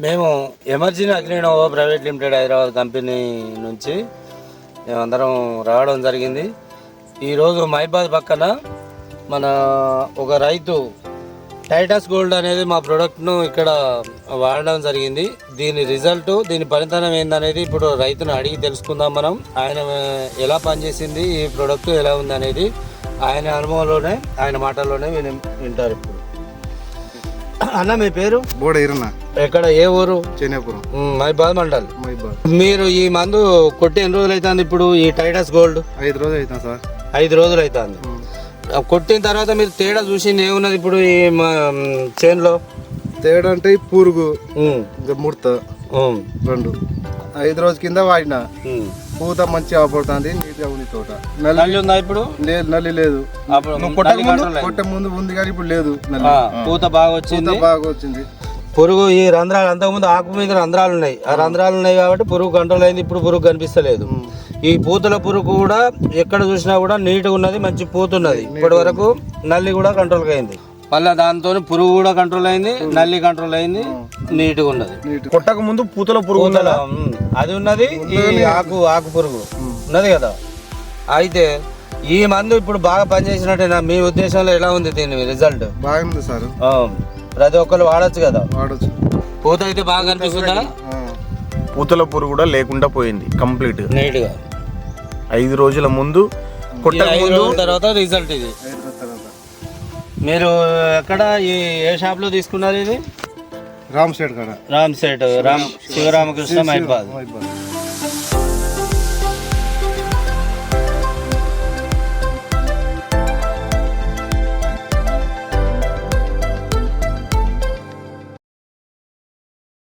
మేము emergency Agninova private limited Hyderabad company నుంచి మేమందరం రావడం జరిగింది. ఈరోజు మైబాద్ పక్కన మన ఒక రైతు టైటస్ గోల్డ్ అనేది మా ప్రోడక్ట్ను ఇక్కడ వాడడం జరిగింది. దీని రిజల్ట్ దీని పనితనం ఏందనేది ఇప్పుడు రైతును అడిగి తెలుసుకుందాం మనం. ఆయన ఎలా పనిచేసింది ఈ ప్రోడక్ట్ ఎలా ఉంది అనేది ఆయన అనుభవంలోనే ఆయన మాటల్లోనే విని వింటారు ఇప్పుడు. అన్న మీ పేరు? బోడ ఇరన్న ఎక్కడ ఏ ఊరు? చేనేపురం. మ్, మైబాద్ మండల్ మీరు ఈ మందు కొట్టి ఎన్ని రోజులు అవుతుంది ఇప్పుడు ఈ టైటస్ గోల్డ్? ఐదు రోజులు అవుతాం సార్. ఐదు రోజులు అవుతుంది కొట్టిన తర్వాత మీరు తేడా చూసింది ఏమున్నది ఇప్పుడు ఈ చేనులో? తేడా అంటే పురుగు ముడత రెండు. ఐదు రోజు కింద వాడిన. పూత మంచిగా అవపడుతుంది నీట్గా ఉంది తోట. నల్లి ఉందా ఇప్పుడు? లేదు. నల్లి లేదు. కొట్టే ముందు ఉంది కానీ ఇప్పుడు లేదు నల్లి. పూత బాగా వచ్చింది. బాగా వచ్చింది. పురుగు ఈ రంధ్రాలు అంతకుముందు ఆకు మీద రంధ్రాలు ఉన్నాయి. ఆ రంధ్రాలు ఉన్నాయి కాబట్టి పురుగు కంట్రోల్ అయింది ఇప్పుడు పురుగు కనిపిస్తలేదు. ఈ పూతల పురుగు కూడా ఎక్కడ చూసినా కూడా నీట్గా ఉన్నది మంచి పూత ఉన్నది. ఇప్పటి వరకు నల్లి కూడా కంట్రోల్ అయింది. మళ్ళీ దాంతో పురుగు కూడా కంట్రోల్ అయింది నల్లి కంట్రోల్ అయింది నీట్గా ఉన్నది. కొట్టక ముందు పూతలో పురుగు అది ఉన్నది ఈ ఆకు ఆకు పురుగు ఉన్నది కదా. అయితే ఈ మందు ఇప్పుడు బాగా పనిచేసినట్టేనా మీ ఉద్దేశంలో ఎలా ఉంది దీని రిజల్ట్ బాగుంది సార్. ప్రతి ఒక్కరు వాడచ్చు కదా. వాడచ్చు. పూత అయితే బాగా కనిపిస్తుందా. పూతల పురుగు కూడా లేకుండా పోయింది కంప్లీట్ నీట్గా ఐదు రోజుల ముందు రోజుల తర్వాత రిజల్ట్ ఇది. మీరు ఎక్కడ ఈ ఏ షాప్లో తీసుకున్నారు ఇది? రామ్ షేడ్ కాడ. రామ్ సెట్ రామ్ శివరామకృష్ణ మైబాద్